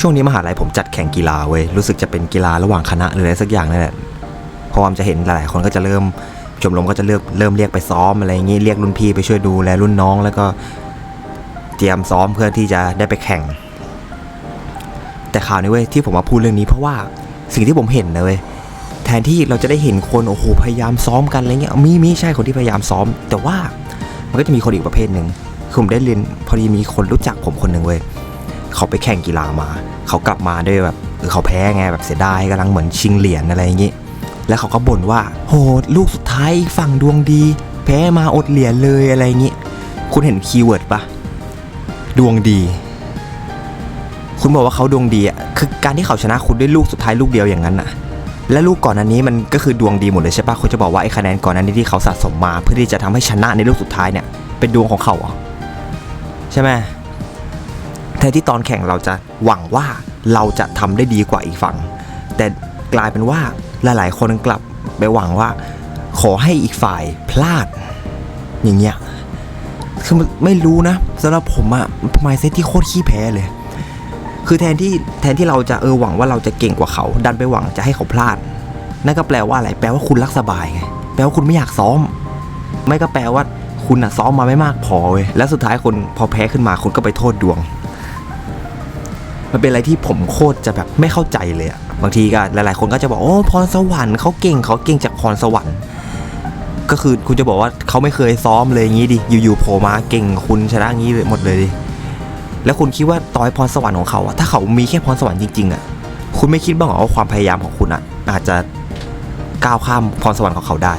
ช่วงนี้มหาลัยผมจัดแข่งกีฬาเว้ยรู้สึกจะเป็นกีฬาระหว่างคณะหรืออะไรสักอย่างนั่นแหละพราะว่ามจะเห็นหลายๆคนก็จะเริ่มชมรมก็จะเริ่มเริ่มเรียกไปซ้อมอะไรอย่างงี้เรียกรุ่นพี่ไปช่วยดูแลรุ่นน้อง แล้วก็เตรียมซ้อมเพื่อที่จะได้ไปแข่ง แต่ข่าวนี้เว้ยที่ผมมาพูดเรื่องนี้เพราะว่าสิ่งที่ผมเห็นนะเว้ยแทนที่เราจะได้เห็นคนโอ้โหพยายามซ้อมกันอะไรเงี้ยมีมีใช่คนที่พยายามซ้อม แต่ว่ามันก็จะมีคนอีกประเภทหนึ่งคือผมได้เรียนพอดีมีคนรู้จักผมคนหนึ่งเว้ย เขาไปแข่งกีฬามา เขากลับมาด้วยแบบเออเขาแพ้ไงแบบเสียดายกำลังเหมือนชิงเหรียญอะไรอย่างงี้ แล้วเขาก็บ่นว่า โหลูกสุดท้ายฝั่งดวงดี แพ้มาอดเหรียญเลยอะไรอย่างงี้ คุณเห็นคีย์เวิร์ดปะดวงดี คุณบอกว่าเขาดวงดีอะคือการที่เขาชนะคุณด้วยลูกสุดท้ายลูกเดียวอย่างนั้นอะและลูกก่อนอันนี้มันก็คือดวงดีหมดเลยใช่ปะคุณจะบอกว่าไอ้คะแนนก่อนอันนี้ที่เขาสะสมมา เพื่อที่จะทำให้ชนะในลูกสุดท้ายเนี่ยเป็นดวงของเขาเหรอใช่ไหม แทนที่ตอนแข่งเราจะหวังว่าเราจะทำได้ดีกว่าอีกฝั่ง แต่กลายเป็นว่าหลาย ๆ คนกลับไปหวังว่า ขอให้อีกฝ่ายพลาด อย่างเงี้ยคือไม่รู้นะสำหรับผมอะไมเซ็ตที่โคตรขี้แพ้เลย คือแทนที่แทนที่เราจะเออหวังว่าเราจะเก่งกว่าเขา ดันไปหวังจะให้เขาพลาด นั่นก็แปลว่าอะไร แปลว่าคุณรักสบายไงแปลว่าคุณไม่อยากซ้อม ไม่ก็แปลว่าคุณอะซ้อมมาไม่มากพอเว้ยแล้วสุดท้ายคุณพอแพ้ขึ้นมาคุณก็ไปโทษดวง มันเป็นอะไรที่ผมโคตรจะแบบไม่เข้าใจเลยอะบางทีก็หลายๆ คนก็จะบอกโอ้พรสวรรค์เขาเก่งเขาเก่งจากพรสวรรค์ ก็คือคุณจะบอกว่าเขาไม่เคยซ้อมเลยอย่างนี้ดิอยู่ๆโผล่มาเก่งคุณชนะงี้เลยหมดเลยดิแล้วคุณคิดว่าต่อยพรสวรรค์ของเขาอะถ้าเขามีแค่พรสวรรค์จริงๆอะคุณไม่คิดบ้างเหรอว่าความพยายามของคุณอะอาจจะก้าวข้ามพรสวรรค์ของเขาได้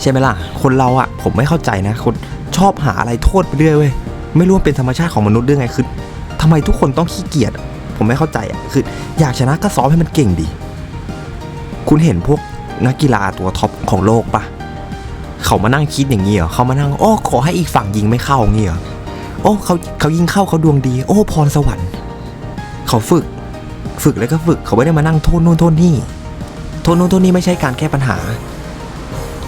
ใช่ไหมล่ะ คนเราอะผมไม่เข้าใจนะคนชอบหาอะไรโทษไปเรื่อยเว้ยไม่รู้ว่าเป็นธรรมชาติของมนุษย์หรือไงคือ ทำไมทุกคนต้องขี้เกียจผมไม่เข้าใจอะคืออยากชนะก็ซ้อมให้มันเก่งดี คุณเห็นพวกนักกีฬาตัวท็อปของโลกปะเขามานั่งคิดอย่างนี้เหรอเขามานั่งโอ้ขอให้อีกฝั่งยิงไม่เข้าเงี้เหรอโอ้เขาเขายิงเข้าเขาดวงดี โอ้พรสวรรค์ เขาฝึก ฝึกแล้วก็ฝึกเขาไม่ได้มานั่งโทษนู่นโทษนี่โทษนู่นโทษนี่ไม่ใช่การแก้ปัญหา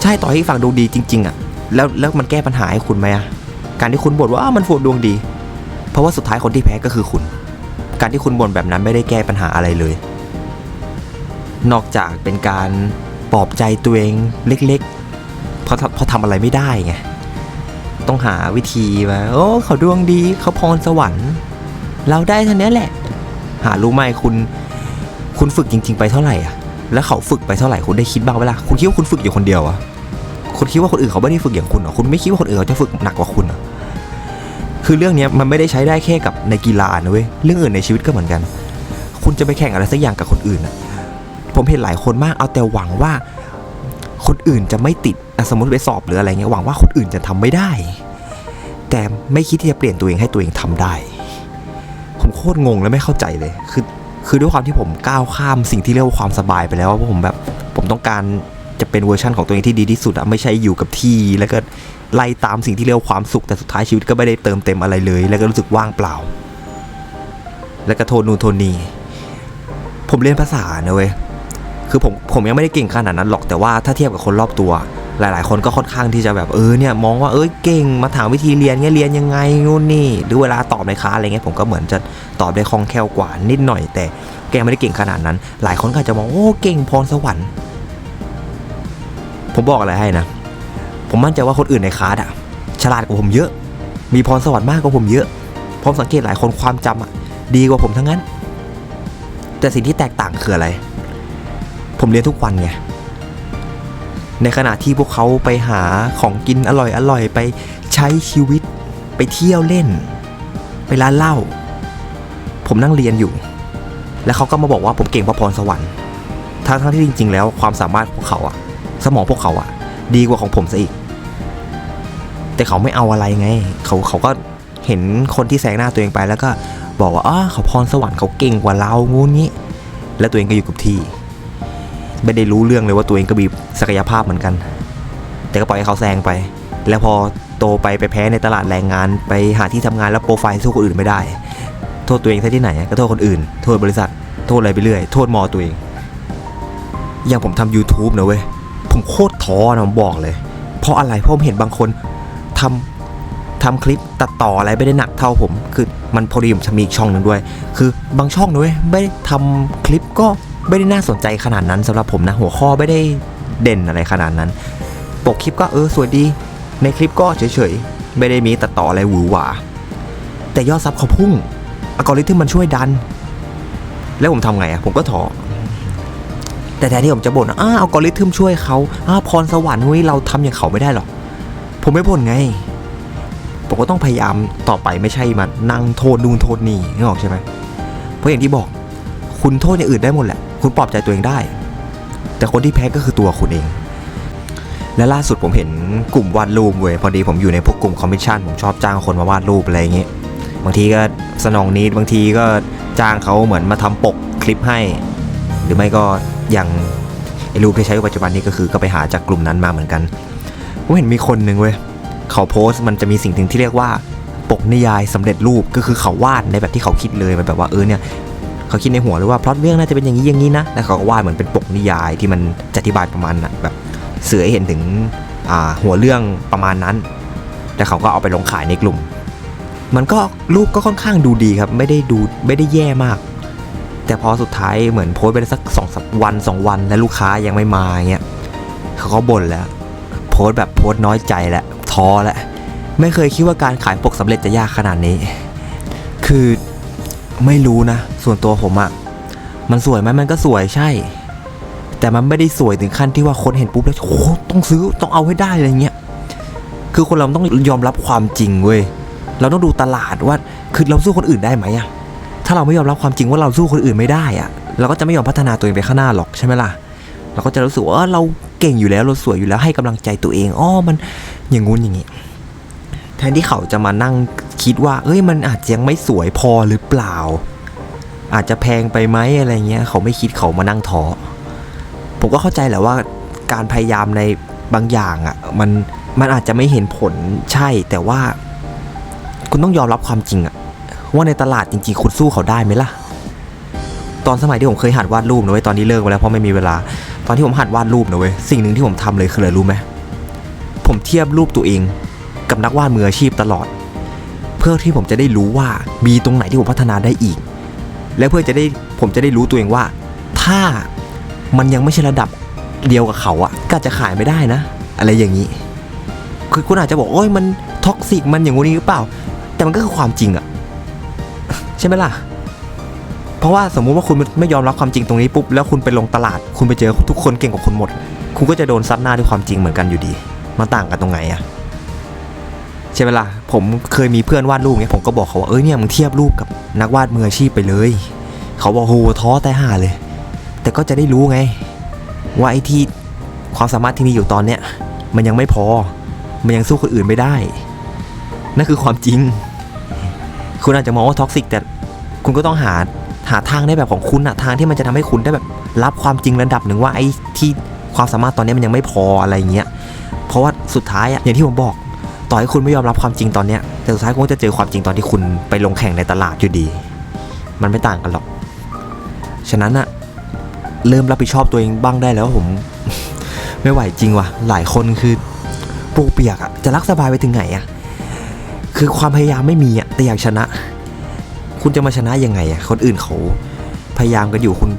ใช่ต่อให้อีกฝั่งดวงดีจริง ๆอะแล้วแล้วมันแก้ปัญหาให้คุณไหมอะการที่คุณบ่นว่ามันฝนดวงดี เพราะว่าสุดท้ายคนที่แพ้ก็คือคุณ การที่คุณบ่นแบบนั้นไม่ได้แก้ปัญหาอะไรเลย นอกจากเป็นการปลอบใจตัวเองเล็กๆ เพราะเพราะทำอะไรไม่ได้ไง ต้องหาวิธีว่าโอ้เขาดวงดีเขาพรสวรรค์ เราได้เท่านี้แหละ หารู้ไหมคุณ คุณฝึกจริง ๆ ไปเท่าไหร่อะ แล้วเขาฝึกไปเท่าไหร่คุณได้คิดบ้างเวลาคุณคิดว่าคุณฝึกอยู่คนเดียวอะคุณคิดว่าคนอื่นเขาไม่ได้ฝึกอย่างคุณเหรอคุณไม่คิดว่าคนอื่นเขาจะฝึกหนักกว่าคุณเหรอ คือเรื่องนี้มันไม่ได้ใช้ได้แค่กับในกีฬานะเว้ยเรื่องอื่นในชีวิตก็เหมือนกัน คุณจะไปแข่งอะไรสักอย่างกับคนอื่นอะผมเห็นหลายคนมากเอาแต่หวังว่าคนอื่นจะไม่ติดสมมติไปสอบหรืออะไรเงี้ยหวังว่าคนอื่นจะทำไม่ได้ แต่ไม่คิดที่จะเปลี่ยนตัวเองให้ตัวเองทำได้ ผมโคตรงงและไม่เข้าใจเลย คือคือด้วยความที่ผมก้าวข้ามสิ่งที่เรียกว่าความสบายไปแล้วว่าผมแบบผมต้องการ จะเป็นเวอร์ชันของตัวเองที่ดีที่สุดอะไม่ใช่อยู่กับที่ แล้วก็ไล่ตามสิ่งที่เรียกว่าความสุขแต่สุดท้ายชีวิตก็ไม่ได้เติมเต็มอะไรเลย แล้วก็รู้สึกว่างเปล่า แล้วก็โทนูนโทนีผมเรียนภาษานะเว้ยคือผมผมยังไม่ได้เก่งขนาดนั้นหรอกแต่ว่าถ้าเทียบกับคนรอบตัว หลาย ๆ คนก็ค่อนข้างที่จะแบบเออเนี่ยมองว่าเอ้ยเก่งมาถามวิธีเรียนเงี้ยเรียนยังไงนู่นนี่หรือเวลาตอบในคลาสอะไรเงี้ยผมก็เหมือนจะตอบได้คล่องแคล่วกว่านิดหน่อย แต่แกไม่ได้เก่งขนาดนั้น หลายคนก็จะมองโอ้เก่งพรสวรรค์ ผมบอกอะไรให้นะ ผมมั่นใจว่าคนอื่นในคลาสอะฉลาดกว่าผมเยอะ มีพรสวรรค์มากกว่าผมเยอะ ผมสังเกตหลายคนความจำอะดีกว่าผมทั้งนั้น แต่สิ่งที่แตกต่างคืออะไร ผมเรียนทุกวันไง ในขณะที่พวกเขาไปหาของกินอร่อยอร่อยไปใช้ชีวิต ไปเที่ยวเล่น ไปร้านเหล้า ผมนั่งเรียนอยู่ แล้วเขาก็มาบอกว่าผมเก่งเพราะพรสวรรค์ ทั้งทั้งที่จริง ๆ แล้วความสามารถพวกเขาอะ สมองพวกเขาอะดีกว่าของผมซะอีก แต่เขาไม่เอาอะไรไง เขาเขาก็เห็นคนที่แซงหน้าตัวเองไปแล้วก็บอกว่าอ๋อเขาพรสวรรค์เขาเก่งกว่าเรางูงี้ แล้วตัวเองก็อยู่กับที่ ไม่ได้รู้เรื่องเลยว่าตัวเองก็มีศักยภาพเหมือนกัน แต่ก็ปล่อยให้เขาแซงไป แล้วพอโตไปไปแพ้ในตลาดแรงงาน ไปหาที่ทำงานแล้วโปรไฟล์สู้คนอื่นไม่ได้ โทษตัวเองซะที่ไหนก็โทษคนอื่น โทษบริษัท โทษอะไรไปเรื่อย โทษมอตัวเอง อย่างผมทำ YouTube นะเว้ย ผมโคตรท้อนะผมบอกเลย เพราะอะไรเพราะผมเห็นบางคนทำทำคลิปตัดต่ออะไรไม่ได้หนักเท่าผม คือมันพอดีผมจะมีอีกช่องหนึ่งด้วย คือบางช่องด้วยไม่ได้ทำคลิปก็ไม่ได้น่าสนใจขนาดนั้นสำหรับผมนะหัวข้อไม่ได้เด่นอะไรขนาดนั้น ปกคลิปก็เออสวยดี ในคลิปก็เฉยๆ ไม่ได้มีตัดต่ออะไรหวือหวา แต่ยอดซับเขาพุ่งอัลกอริทึมมันช่วยดัน แล้วผมทำไงอะผมก็ถอ แต่แทนที่ผมจะบ่นว่าอ้าอัลกริทึมช่วยเขาอ้าพรสวรรค์เฮ้ยเราทำอย่างเขาไม่ได้หรอก ผมไม่บ่นไงผมก็ต้องพยายามต่อไปไม่ใช่มานั่งโทษนู่นโทษนี่นึกออกใช่ไหมเพราะอย่างที่บอก คุณโทษอย่างอื่นได้หมดแหละ คุณปลอบใจตัวเองได้ แต่คนที่แพ้ก็คือตัวคุณเอง และล่าสุดผมเห็นกลุ่มวาดรูปเว้ยพอดีผมอยู่ในพวกกลุ่มคอมมิชชั่นผมชอบจ้างคนมาวาดรูปอะไรอย่างเงี้ยบางทีก็สนองนิดบางทีก็จ้างเขาเหมือนมาทำปกคลิปให้ หรือไม่ก็ อย่างไอ้รูปที่ใช้ปัจจุบันนี้ก็คือก็ไปหาจากกลุ่มนั้นมาเหมือนกันผมเห็นมีคนหนึ่งเว้ยเขาโพสต์มันจะมีสิ่งหนึ่งที่เรียกว่าปกนิยายสำเร็จรูปก็คือเขาวาดในแบบที่เขาคิดเลยมันแบบว่าเออเนี่ยเขาคิดในหัวเลยว่าพล็อตเรื่องน่าจะเป็นอย่างนี้อย่างนี้นะแล้วเขาก็วาดเหมือนเป็นปกนิยายที่มันจะอธิบายประมาณน่ะแบบเสือเห็นถึงหัวเรื่องประมาณนั้น แต่เขาก็เอาไปลงขายในกลุ่ม มันก็รูปก็ค่อนข้างดูดีครับ ไม่ได้ดูไม่ได้แย่มาก แต่พอสุดท้ายเหมือนโพสไปได้สักสองสวันสองวันแล้วลูกค้ายังไม่มาเงี้ยเขาก็บ่นแล้ว โพสแบบโพสน้อยใจแล้วท้อแล้วไม่เคยคิดว่าการขายปกสำเร็จจะยากขนาดนี้ คือไม่รู้นะ ส่วนตัวผมอะมันสวยไหมมันก็สวยใช่ แต่มันไม่ได้สวยถึงขั้นที่ว่าคนเห็นปุ๊บแล้วโอ้ต้องซื้อต้องเอาให้ได้อะไรเงี้ยคือคนเราต้องยอมรับความจริงเว้ยเราต้องดูตลาดว่า คือเราสู้คนอื่นได้ไหมอะ ถ้าเราไม่ยอมรับความจริงว่าเราสู้คนอื่นไม่ได้อะเราก็จะไม่ยอมพัฒนาตัวเองไปข้างหน้าหรอกใช่ไหมล่ะเราก็จะรู้สึกว่าเราเก่งอยู่แล้วเราสวยอยู่แล้วให้กำลังใจตัวเองอ้อมันอย่างงู้นอย่างงี้แทนที่เขาจะมานั่งคิดว่า เอ้ยมันอาจจะยังไม่สวยพอหรือเปล่า อาจจะแพงไปไหมอะไรเงี้ย เขาไม่คิดเขามานั่งท้อผมก็เข้าใจแหละว่าการพยายามในบางอย่างอะ่ะมันมันอาจจะไม่เห็นผลใช่แต่ว่า คุณต้องยอมรับความจริงอะ ว่าในตลาดจริงๆ คุณสู้เขาได้ไหมล่ะ ตอนสมัยที่ผมเคยหัดวาดรูปนะเว้ยตอนนี้เลิกไปแล้วเพราะไม่มีเวลา ตอนที่ผมหัดวาดรูปนะเว้ยสิ่งหนึ่งที่ผมทำเลยคืออะไรรู้ไหมผมเทียบรูปตัวเอง กับนักวาดมืออาชีพตลอด เพื่อที่ผมจะได้รู้ว่ามีตรงไหนที่ผมพัฒนาได้อีก และเพื่อจะได้ผมจะได้รู้ตัวเองว่า ถ้ามันยังไม่ใช่ระดับเดียวกับเขาอะก็จะขายไม่ได้นะ อะไรอย่างนี้ คือคุณอาจจะบอกโอ้ยมันท็อกซิกมันอย่างงู้นนี้หรือเปล่า แต่มันก็คือความจริงอะ ใช่ไหมล่ะ เพราะว่าสมมุติว่าคุณไม่ยอมรับความจริงตรงนี้ปุ๊บแล้วคุณไปลงตลาด คุณไปเจอทุกคนเก่งกว่าคุณหมด คุณก็จะโดนซัดหน้าด้วยความจริงเหมือนกันอยู่ดีมันต่างกันตรงไหนอะใช่ไหมล่ะผมเคยมีเพื่อนวาดรูปเงี้ยผมก็บอกเขาว่าเอ้ยเนี่ยมึงเทียบรูปกับนักวาดมืออาชีพไปเลย เขาบอกโหท้อแต่ห่าเลย แต่ก็จะได้รู้ไง ว่าไอ้ที่ความสามารถที่มีอยู่ตอนเนี้ยมันยังไม่พอ มันยังสู้คนอื่นไม่ได้ นั่นคือความจริง คุณอาจจะมองว่าท็อกซิกแต่คุณก็ต้องหาหาทางได้แบบของคุณอะทางที่มันจะทำให้คุณได้แบบรับความจริงระดับหนึ่งว่าไอ้ที่ความสามารถตอนนี้มันยังไม่พออะไรเงี้ยเพราะว่าสุดท้ายอะอย่างที่ผมบอก ต่อให้คุณไม่ยอมรับความจริงตอนเนี้ยแต่สุดท้ายคุณก็จะเจอความจริงตอนที่คุณไปลงแข่งในตลาดอยู่ดี มันไม่ต่างกันหรอก ฉะนั้นอะเริ่มรับผิดชอบตัวเองบ้างได้แล้วผมไม่ไหวจริงว่ะหลายคนคือปูเปียกอะจะรักสบายไปถึงไหนอะ คือความพยายามไม่มีอะแต่อยากชนะ คุณจะมาชนะยังไงอะคนอื่นเขาพยายามกันอยู่คุณ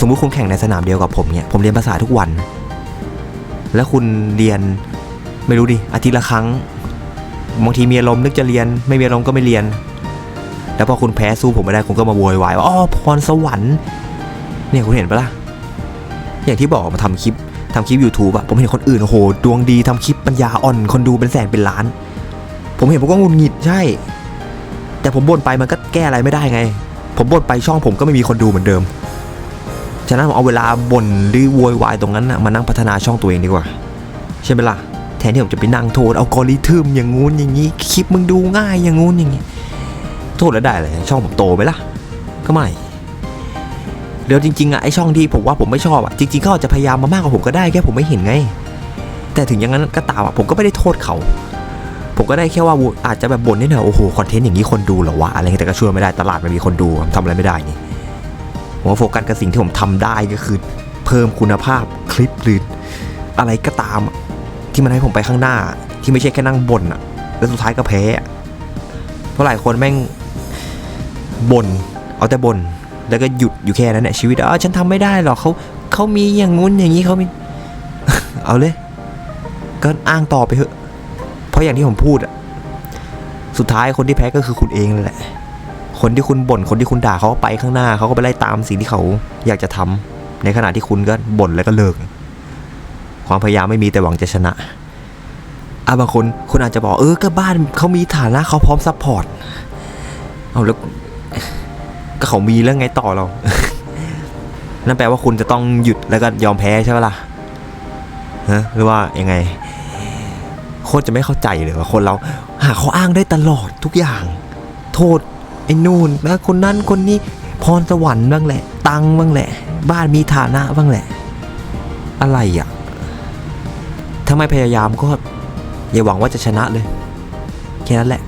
สมมุติคุณแข่งในสนามเดียวกับผมเนี่ยผมเรียนภาษาทุกวัน แล้วคุณเรียนไม่รู้ดิอาทิตย์ละครั้งบางทีมีอารมณ์นึกจะเรียน ไม่มีอารมณ์ก็ไม่เรียน แล้วพอคุณแพ้สู้ผมไม่ได้คุณก็มาโวยวายว่าอ๋อพรสวรรค์เนี่ยคุณเห็นปะล่ะอย่างที่บอกมาทำคลิปทำคลิป YouTube อะผมเห็นคนอื่นโอ้โหดวงดีทำคลิปปัญญาอ่อนคนดูเป็นแสนเป็นล้าน ผมเห็นผมก็งุนหงิดใช่ แต่ผมบ่นไปมันก็แก้อะไรไม่ได้ไง ผมบ่นไปช่องผมก็ไม่มีคนดูเหมือนเดิม ฉะนั้นผมเอาเวลาบ่นหรือโวยวายตรงนั้นนะมานั่งพัฒนาช่องตัวเองดีกว่า ใช่ไหมล่ะ แทนที่ผมจะไปนั่งโทษเอากริทึมอย่างงู้นอย่างนี้ คลิปมึงดูง่ายอย่างงู้นอย่างนี้ โทษแล้วได้เลยช่องผมโตไหมล่ะ ก็ไม่เดี๋ยวจริงๆอะไอช่องที่ผมว่าผมไม่ชอบอะจริงๆเขาอาจจะพยายามมามากกว่าผมก็ได้แค่ผมไม่เห็นไง แต่ถึงอย่างนั้นก็ตามอะผมก็ไม่ได้โทษเขา ผมก็ได้แค่ว่าอาจจะแบบบ่นนิดหน่อยโอ้โหคอนเทนต์อย่างนี้คนดูเหรอวะอะไรเงี้ยแต่ก็ช่วยไม่ได้ตลาดมันมีคนดูทำอะไรไม่ได้นี่ผมว่าโฟกัสกับสิ่งที่ผมทำได้ก็คือ เพิ่มคุณภาพคลิปหรืออะไรก็ตามที่มันให้ผมไปข้างหน้า ที่ไม่ใช่แค่นั่งบ่นอะแล้วสุดท้ายก็แพ้เพราะหลายคนแม่งบ่นเอาแต่บ่นแล้วก็หยุดอยู่แค่นั้นแหละชีวิตอะฉันทำไม่ได้หรอกเขาเขามีอย่างงู้นอย่างนี้เขามี เอาเลยก็อ้างต่อไปเถอะ เพราะอย่างที่ผมพูดอะสุดท้ายคนที่แพ้ก็คือคุณเองนั่นแหละ คนที่คุณบ่นคนที่คุณด่าเขาก็ไปข้างหน้าเขาก็ไปไล่ตามสิ่งที่เขาอยากจะทำในขณะที่คุณก็บ่นแล้วก็เลิก ความพยายามไม่มีแต่หวังจะชนะอะบางคนคุณอาจจะบอกเออก็บ้านเขามีฐานะเขาพร้อมซัพพอร์ตเอาแล้วก็เขามีแล้วไงต่อเรา นั่นแปลว่าคุณจะต้องหยุดแล้วก็ยอมแพ้ใช่ไหมล่ะฮะหรือว่ายังไง โคตรจะไม่เข้าใจเลยว่าคนเราหาข้ออ้างได้ตลอดทุกอย่าง โทษไอ้นู่นนะคนนั้นคนนี้พรสวรรค์บ้างแหละ ตังบ้างแหละ บ้านมีฐานะบ้างแหละ อะไรอะถ้าไม่พยายามก็อย่าหวังว่าจะชนะเลย แค่นั้นแหละ